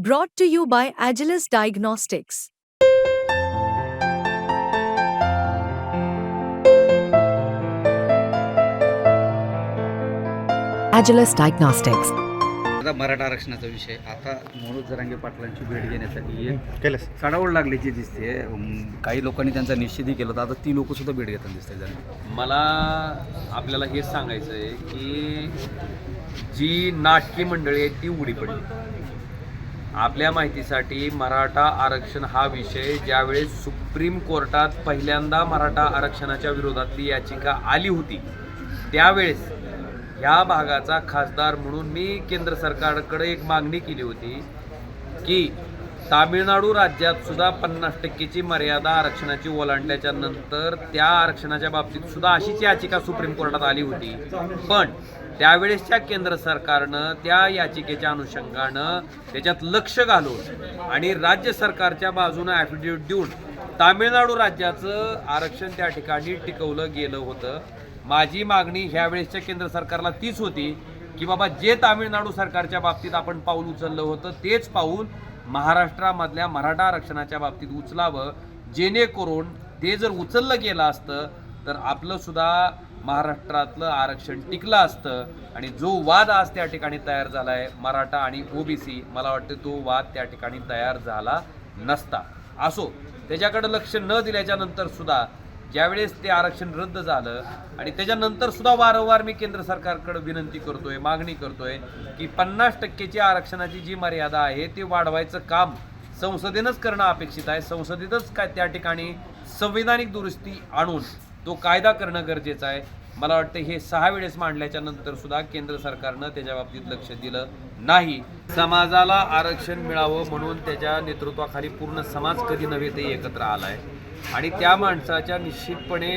Brought to you by Agilus Diagnostics. Agilus Diagnostics. आता मराठा आरक्षणाचा विषय. आता मनोज जरांगे पाटलांची भेट घेण्यासाठी एक चढावड लागल्याची दिसते. अम, काही लोकांनी त्यांचा निश्चितही केला होता. आता ती लोक सुद्धा भेट घेताना दिसते जरा. मला आपल्याला हेच सांगायचं आहे की जी नाटकी मंडळी आहे ती उडी पडली. आपल्या माहितीसाठी मराठा आरक्षण हा विषय ज्यावेळेस सुप्रीम कोर्टात पहिल्यांदा मराठा आरक्षणाच्या विरोधातली याचिका आली होती त्यावेळेस ह्या भागाचा खासदार म्हणून मी केंद्र सरकारकडे एक मागणी केली होती की तामिळनाडू राज्यात सुद्धा पन्नास टक्केची मर्यादा आरक्षणाची ओलांडल्याच्या नंतर त्या आरक्षणाच्या बाबतीत सुद्धा अशीच याचिका सुप्रीम कोर्टात आली होती. पण त्यावेळेसच्या केंद्र सरकारनं त्या याचिकेच्या अनुषंगानं त्याच्यात लक्ष घालून आणि राज्य सरकारच्या बाजूनं ॲफिडेव्हिट देऊन तामिळनाडू राज्याचं आरक्षण त्या ठिकाणी टिकवलं गेलं होतं. माझी मागणी ह्यावेळेसच्या केंद्र सरकारला तीच होती की बाबा जे तामिळनाडू सरकारच्या बाबतीत आपण पाऊल उचललं होतं तेच पाऊल महाराष्ट्रामधल्या मराठा आरक्षणाच्या बाबतीत उचलावं जेणेकरून ते जर उचललं गेलं असतं तर आपलं सुद्धा महाराष्ट्रातलं आरक्षण टिकलं असतं. आणि जो वाद आज त्या ठिकाणी तयार झाला आहे मराठा आणि ओबीसी मला वाटतं तो वाद त्या ठिकाणी तयार झाला नसता. असो त्याच्याकडे लक्ष न दिल्याच्या सुद्धा ज्यावेळेस ते आरक्षण रद्द झालं आणि त्याच्यानंतर सुद्धा वारंवार मी केंद्र सरकारकडे विनंती करतोय मागणी करतोय की पन्नास टक्केची आरक्षणाची जी मर्यादा आहे ती वाढवायचं काम संसदेनंच करणं अपेक्षित आहे. संसदेतच काय त्या ठिकाणी संविधानिक दुरुस्ती आणून तो कायदा करणं गरजेचं आहे. मला वाटतं हे सहा वेळेस मांडल्याच्या नंतर सुद्धा केंद्र सरकारनं त्याच्या बाबतीत लक्ष दिलं नाही. समाजाला आरक्षण मिळावं म्हणून त्याच्या नेतृत्वाखाली पूर्ण समाज कधी नव्हे ते एकत्र आलाय. आणि त्या माणसाच्या निश्चितपणे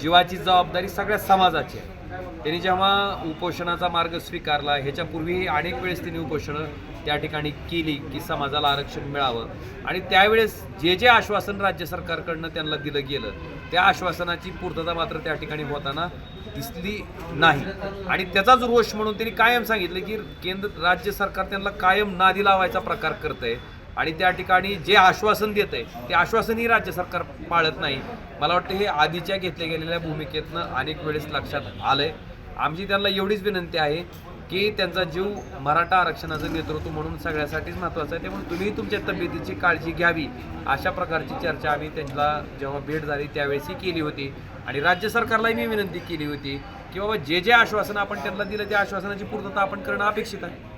जीवाची जबाबदारी सगळ्या समाजाची आहे. त्यांनी जेव्हा उपोषणाचा मार्ग स्वीकारला ह्याच्यापूर्वी अनेक वेळेस त्यांनी उपोषणं त्या ठिकाणी केली की समाजाला आरक्षण मिळावं. आणि त्यावेळेस जे जे आश्वासन राज्य सरकारकडनं त्यांना दिलं गेलं त्या आश्वासनाची पूर्तता मात्र त्या ठिकाणी होताना दिसली नाही. आणि त्याचाच रोष म्हणून त्यांनी कायम सांगितलं की केंद्र राज्य सरकार त्यांना कायम नादी लावायचा प्रकार करतंय. आणि त्या ठिकाणी जे आश्वासन देत आहे ते आश्वासनही राज्य सरकार पाळत नाही. मला वाटतं हे आधीच्या घेतल्या गेलेल्या भूमिकेतनं अनेक वेळेस लक्षात आलंय. आमची त्यांना एवढीच विनंती आहे की त्यांचा जीव मराठा आरक्षणाचं नेतृत्व म्हणून सगळ्यासाठीच महत्त्वाचं आहे. त्यामुळे तुम्ही तुमच्या तब्येतीची काळजी घ्यावी. अशा प्रकारची चर्चा आम्ही त्यांना जेव्हा भेट झाली त्यावेळेसही केली होती. आणि राज्य सरकारलाही मी विनंती केली होती की बाबा जे जे आश्वासन आपण त्यांना दिलं त्या आश्वासनाची पूर्तता आपण करणं अपेक्षित आहे.